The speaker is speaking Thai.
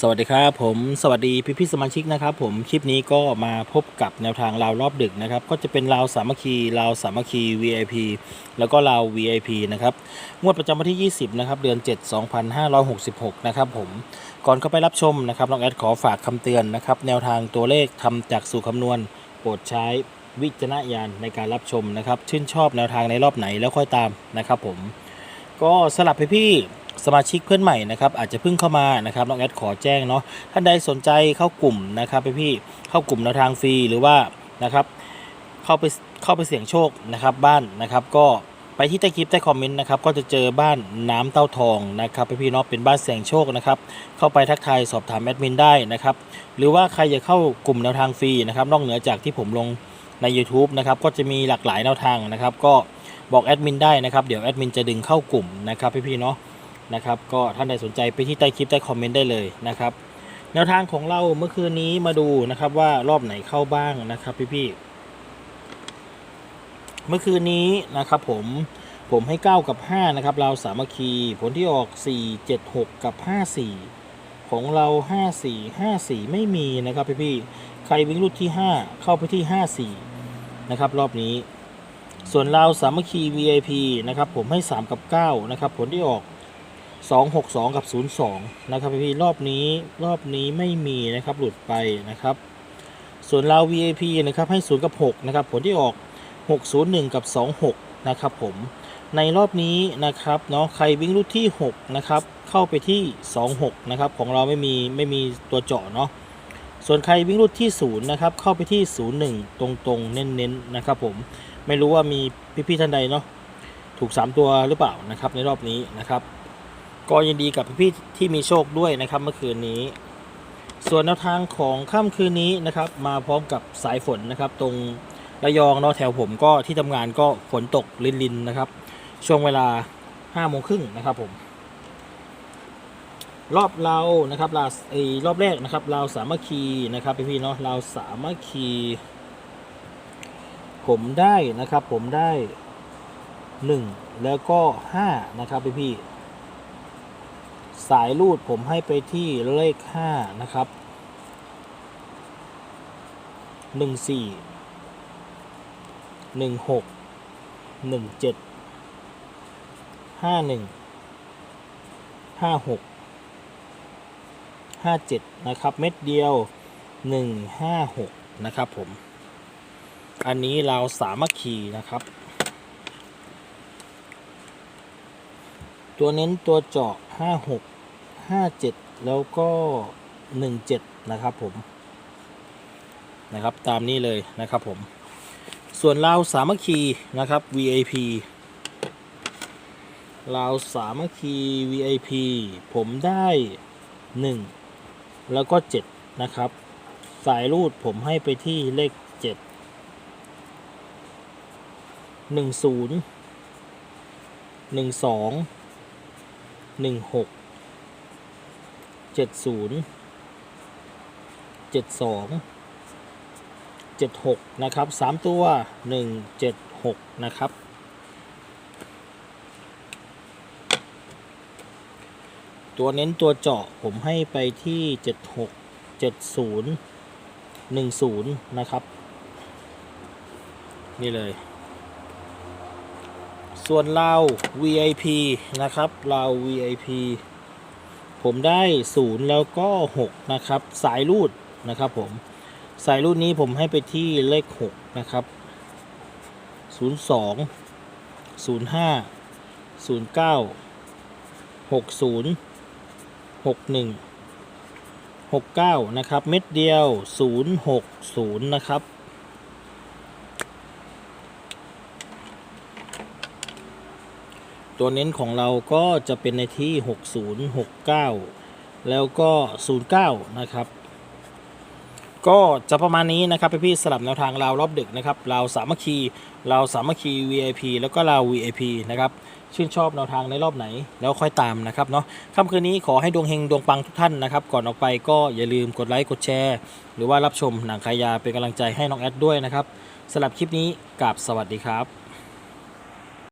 สวัสดีครับผมสวัสดีพี่พี่สมาชิกนะครับผมคลิปนี้ก็มาพบกับแนวทางราวรอบดึกนะครับก็จะเป็นราวสามัคคีราวสามัคคี VIP แล้วก็ราว VIP นะครับงวดประจำวันที่ 20นะครับเดือน 7 2566นะครับผมก่อนเข้าไปรับชมนะครับน้องแอดขอฝากคำเตือนนะครับแนวทางตัวเลขทำจากสูตรคำนวณ โปรดใช้วิจารณญาณในการรับชมนะครับชื่นชอบแนวทางในรอบไหนแล้วค่อยตามนะครับผมก็สลับไปพี่ สมาชิกเพื่อนใหม่นะครับอาจจะเพิ่งเข้ามานะครับน้องแอดขอแจ้งเนาะท่านใดสนใจเข้ากลุ่มนะครับไปพี่เข้ากลุ่มแนวทางฟรีหรือว่านะครับเข้าไปเข้าไปเสี่ยงโชคนะครับบ้านนะครับก็ไปที่ใต้คลิปใต้คอมเมนต์นะครับก็จะเจอบ้านน้ำเต้าทองนะครับไปพี่เนาะเป็นบ้านเสี่ยงโชคนะครับเข้าไปทักทายสอบถามแอดมินได้นะครับหรือว่าใครอยากเข้ากลุ่มแนวทางฟรีนะครับนอกเหนือจากที่ผมลงใน YouTube นะครับก็จะมีหลากหลายแนวทางนะครับก็บอกแอดมินได้นะครับเดี๋ยวแอดมินจะดึงเข้ากลุ่มนะครับพี่ๆเนาะ นะครับ ก็ท่านใดสนใจไปที่ใต้คลิปใต้คอมเมนต์ได้เลยนะครับ แนวทางของเราเมื่อคืนนี้มาดูนะครับว่ารอบไหนเข้าบ้างนะครับพี่ๆเมื่อคืนนี้นะครับผมผมให้ 9 กับ 5 นะครับ เราสามัคคี ผลที่ออก 4 7 6 กับ 54 ของเรา 54 54 ไม่มีนะครับพี่ๆใครวิ่งรุดที่ 5 เข้าไปที่ 54 นะครับ รอบนี้ ส่วนเราสามัคคี VIP นะครับ ผมให้ 3 กับ 9 นะครับ ผลที่ออก 2 6 2 กับ 02 นะครับพี่รอบนี้รอบนี้ไม่มีนะครับหลุดไปนะครับ ส่วนเรา VIP นะครับให้ 0 กับ 6 นะครับ ผลที่ออก 601 กับ 26 นะครับผมในรอบนี้นะครับเนาะใครวิ่งรูดที่ 6 นะครับ เข้าไปที่ 26 นะครับ ของเราไม่มีไม่มีตัวเจาะเนาะส่วนใครวิ่งรูดที่ 0 นะครับ เข้าไปที่ 01 ตรงๆ เน้นๆนะครับผมไม่รู้ว่ามีพี่ๆท่านใดเนาะถูก 3 ตัวหรือเปล่านะครับในรอบนี้นะครับ ก็ยินดีกับพี่ๆที่มีโชคด้วยนะครับเมื่อคืนนี้ ส่วนแนวทางของค่ำคืนนี้นะครับ มาพร้อมกับสายฝนนะครับ ตรงระยองเนาะแถวผมก็ที่ทำงานก็ฝนตกลินๆนะครับ ช่วงเวลา5โมงครึ่งนะครับผม รอบเรานะครับลาเอรอบแรกนะครับเราสามัคคีนะครับพี่ๆเนาะเราสามัคคี ผมได้นะครับ ผมได้หนึ่งแล้วก็ห้านะครับพี่พี่ๆ สายรูดผมให้ไปที่เลขห้านะครับหนึ่งสี่หนึ่งหกหนึ่งเจ็ดห้าหนึ่งห้าหกห้าเจ็ดนะครับ เม็ดเดียวหนึ่งห้าหกนะครับผม อันนี้เราสามัคคีนะครับ ตัวเน้นตัวเจาะ 56 57 แล้วก็ 17 นะครับผมนะครับตามนี้เลยนะครับผม ส่วนราวสามัคคีนะครับ VIP ราวสามัคคี VIP ผมได้ 1 แล้วก็ 7 นะครับ สายรูดผมให้ไปที่เลข 7 10 12 16 เจ็ดศูนย์เจ็ดสองเจ็ดหกนะครับสามตัวหนึ่งเจ็ดหกนะครับ ตัวเน้นตัวเจาะผมให้ไปที่เจ็ดหกเจ็ดศูนย์หนึ่งศูนย์นะครับ นี่เลยส่วนเรา VIP นะครับเรา VIP ผมได้ศูนย์แล้วก็ 6 นะครับ สายรูดนะครับผมสายรูดนี้ผมให้ไปที่เลข 6 นะครับ 02 05 09 60 61 69 นะครับ เม็ดเดียว 060 นะครับ ตัวเน้นของเราก็จะเป็นในที่ 60 69 แล้วก็ 09 นะครับ ก็จะประมาณนี้นะครับพี่ๆสลับแนวทางราวรอบดึกนะครับราวสามัคคีราวสามัคคี VIP แล้วก็ราว VIP นะครับชื่นชอบแนวทางในรอบไหนแล้วค่อยตามนะครับเนาะค่ำคืนนี้ขอให้ดวงเฮงดวงปังทุกท่านนะครับ ก่อนออกไปก็อย่าลืมกดไลค์กดแชร์ หรือว่ารับชมหนังขายยาเป็นกำลังใจให้น้องแอดด้วยนะครับสำหรับคลิปนี้กราบสวัสดีครับ